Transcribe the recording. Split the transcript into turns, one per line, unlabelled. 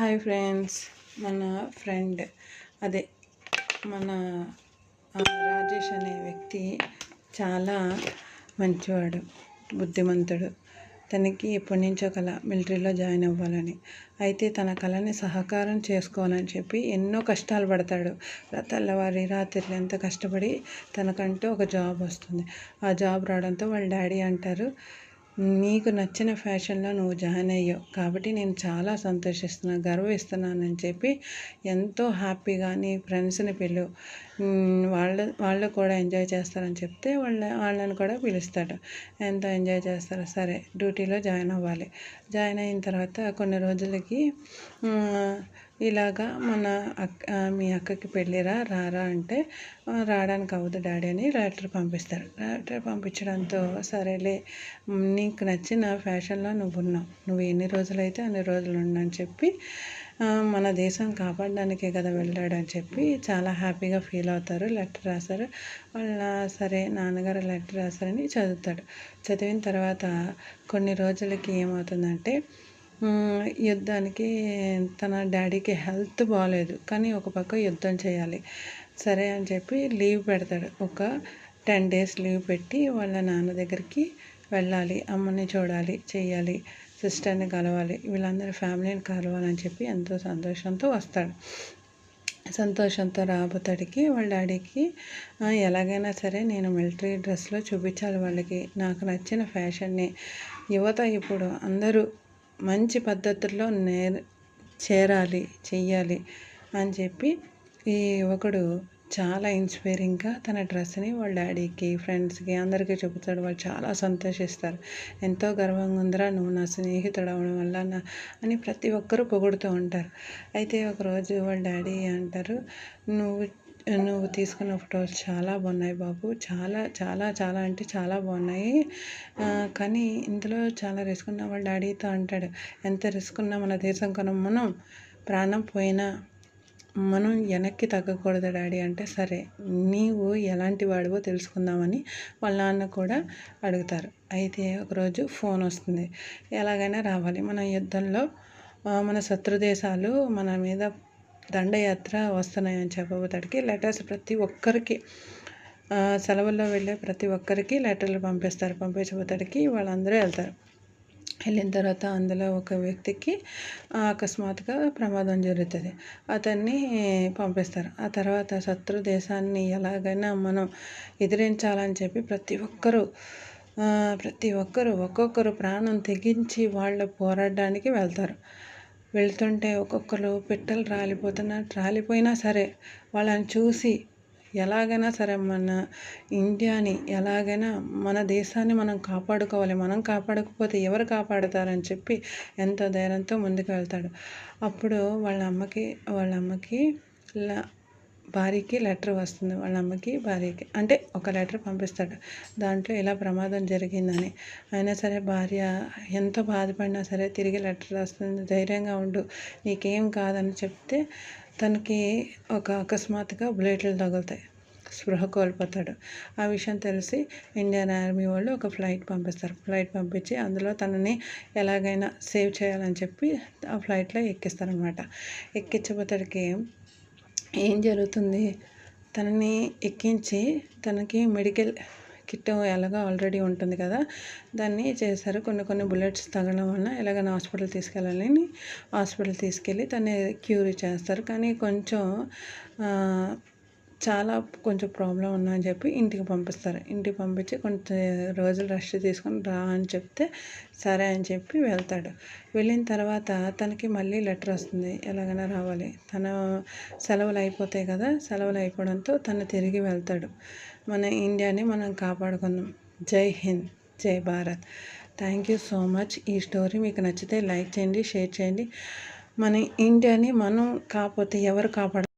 Hi friends మన friend అదే మన రాజేష్ అనే వ్యక్తి చాలా మంచివాడు బుద్ధిమంతుడు. తనకి ఎప్పటి నుంచో కల మిలిటరీలో జాయిన్ అవ్వాలని. అయితే తన కళని సహకారం చేసుకోవాలని చెప్పి ఎన్నో కష్టాలు పడతాడు. తెల్లవారి రాత్రి ఎంత కష్టపడి తనకంటూ ఒక జాబ్ వస్తుంది. ఆ జాబ్ రావడంతో వాళ్ళ డాడీ అంటారు నీకు నచ్చిన ఫ్యాషన్లో నువ్వు జాయిన్ అయ్యావు. కాబట్టి నేను చాలా సంతోషిస్తున్నా గర్విస్తున్నానని చెప్పి ఎంతో హ్యాపీగా నీ ఫ్రెండ్స్ని పిలు వాళ్ళ వాళ్ళు కూడా ఎంజాయ్ చేస్తారని చెప్తే వాళ్ళ వాళ్ళని కూడా పిలుస్తాడు. ఎంతో ఎంజాయ్ చేస్తారు? సరే డ్యూటీలో జాయిన్ అవ్వాలి. జాయిన్ అయిన తర్వాత కొన్ని రోజులకి ఇలాగా మన అక్క మీ అక్కకి పెళ్ళిరా రారా అంటే రావడానికి అవ్వదు డాడీ అని లెటర్ పంపిస్తారు. లెటర్ పంపించడంతో సరేలే నీకు నచ్చిన ఫ్యాషన్లో నువ్వు ఉన్నావు నువ్వు ఎన్ని రోజులైతే అన్ని రోజులు ఉండని చెప్పి మన దేశం కాపాడడానికే కదా వెళ్ళాడు అని చెప్పి చాలా హ్యాపీగా ఫీల్ అవుతారు లెటర్ రాశారు వాళ్ళ సరే నాన్నగారు లెటర్ రాశారని చదువుతాడు. చదివిన తర్వాత కొన్ని రోజులకి ఏమవుతుందంటే యుద్ధానికి తన డాడీకి హెల్త్ బాగాలేదు కానీ ఒక పక్క యుద్ధం చేయాలి. సరే అని చెప్పి లీవ్ పెడతాడు. ఒక టెన్ డేస్ లీవ్ పెట్టి వాళ్ళ నాన్న దగ్గరికి వెళ్ళాలి. అమ్మని చూడాలి చేయాలి సిస్టర్ని కలవాలి వీళ్ళందరి ఫ్యామిలీని కలవాలని చెప్పి ఎంతో సంతోషంతో వస్తాడు. సంతోషంతో రాబోతాడికి వాళ్ళ డాడీకి ఎలాగైనా సరే నేను మిలిటరీ డ్రెస్లో చూపించాలి వాళ్ళకి. నాకు నచ్చిన ఫ్యాషన్ని. యువత ఇప్పుడు అందరూ మంచి పద్ధతుల్లో నే చేరాలి చెయ్యాలి అని చెప్పి ఈ యువకుడు చాలా ఇన్స్పైరింగ్గా తన డ్రెస్ని వాళ్ళ డాడీకి ఫ్రెండ్స్కి అందరికీ చెబుతాడు. వాళ్ళు చాలా సంతోషిస్తారు. ఎంతో గర్వంగా ఉందిరా నువ్వు నా స్నేహితుడు అవడం వల్ల నా అని ప్రతి ఒక్కరూ పొగుడుతూ ఉంటారు. అయితే ఒకరోజు వాళ్ళ డాడీ అంటారు నువ్వు నువ్వు తీసుకున్న ఫొటోస్ చాలా బాగున్నాయి బాబు. చాలా చాలా చాలా అంటే చాలా బాగున్నాయి. కానీ ఇందులో చాలా రిస్క్ ఉన్న వాళ్ళ డాడీతో అంటాడు ఎంత రిస్క్ ఉన్నా మన దేశం కొనం మనం ప్రాణం పోయినా మనం వెనక్కి తగ్గకూడదు డాడీ. అంటే సరే నీవు ఎలాంటి వాడివో తెలుసుకుందామని వాళ్ళ నాన్న కూడా అడుగుతారు. అయితే ఒకరోజు ఫోన్ వస్తుంది ఎలాగైనా రావాలి. మన యుద్ధంలో మన శత్రు దేశాలు మన మీద దండయాత్ర వస్తున్నాయని చెప్పబోతాడికి లెటర్స్ ప్రతి ఒక్కరికి సెలవుల్లో వెళ్ళే ప్రతి ఒక్కరికి లెటర్లు పంపిస్తారు. పంపించబోతాడికి వాళ్ళందరూ వెళ్తారు. వెళ్ళిన తర్వాత అందులో ఒక వ్యక్తికి అకస్మాత్తుగా ప్రమాదం జరుగుతుంది. అతన్ని పంపిస్తారు. ఆ తర్వాత శత్రు దేశాన్ని ఎలాగైనా మనం ఎదిరించాలని చెప్పి ప్రతి ఒక్కరూ ప్రతి ఒక్కరు ఒక్కొక్కరు ప్రాణం తెగించి వాళ్ళు పోరాడడానికి వెళ్తారు. వెళ్తుంటే ఒక్కొక్కరు పిట్టలు రాలిపోతున్నా రాలిపోయినా సరే వాళ్ళని చూసి ఎలాగైనా సరే మన ఇండియాని ఎలాగైనా మన దేశాన్ని మనం కాపాడుకోవాలి. మనం కాపాడకపోతే ఎవరు కాపాడుతారని చెప్పి ఎంతో ధైర్యంతో ముందుకు వెళ్తాడు. అప్పుడు వాళ్ళ అమ్మకి వాళ్ళ అమ్మకి ల- భార్యకి లెటర్ వస్తుంది వాళ్ళ అమ్మకి భార్యకి. అంటే ఒక లెటర్ పంపిస్తాడు. దాంట్లో ఇలా ప్రమాదం జరిగిందని. అయినా సరే భార్య ఎంత బాధపడినా సరే తిరిగి లెటర్ రాస్తుంది. ధైర్యంగా ఉండు నీకేం కాదని చెప్తే తనకి ఒక అకస్మాత్తుగా బుల్లెట్లు తగులుతాయి. స్పృహ కోల్పోతాడు. ఆ విషయం తెలిసి ఇండియన్ ఆర్మీ వాళ్ళు ఒక ఫ్లైట్ పంపిస్తారు. ఫ్లైట్ పంపించి అందులో తనని ఎలాగైనా సేవ్ చేయాలని చెప్పి ఆ ఫ్లైట్లో ఎక్కిస్తారనమాట ఎక్కించబోతాడికి ఏం జరుగుతుంది? తనని ఎక్కించి తనకి మెడికల్ కిట్ ఎలాగో ఆల్రెడీ ఉంటుంది కదా దాన్ని చేశారు. కొన్ని కొన్ని బుల్లెట్స్ తగలడం వల్ల ఎలాగైనా హాస్పిటల్ తీసుకెళ్ళాలని హాస్పిటల్ తీసుకెళ్ళి తను క్యూర్ చేస్తారు. కానీ కొంచెం చాలా కొంచెం ప్రాబ్లం ఉందని చెప్పి ఇంటికి పంపిస్తారు. ఇంటికి పంపించి కొంచెం రోజులు రెస్ట్ తీసుకొని రా అని చెప్తే సరే అని చెప్పి వెళ్తాడు. వెళ్ళిన తర్వాత తనకి మళ్ళీ లెటర్ వస్తుంది. ఎలాగైనా రావాలి. తన సెలవులు అయిపోతాయి కదా సెలవులు అయిపోవడంతో తను తిరిగి వెళ్తాడు. మన ఇండియాని మనం కాపాడుకుందాం. Jai Hind Jai Bharat. Thank you so much. ఈ స్టోరీ మీకు నచ్చితే లైక్ చేయండి షేర్ చేయండి. మన ఇండియాని మనం కాకపోతే ఎవరు కాపాడ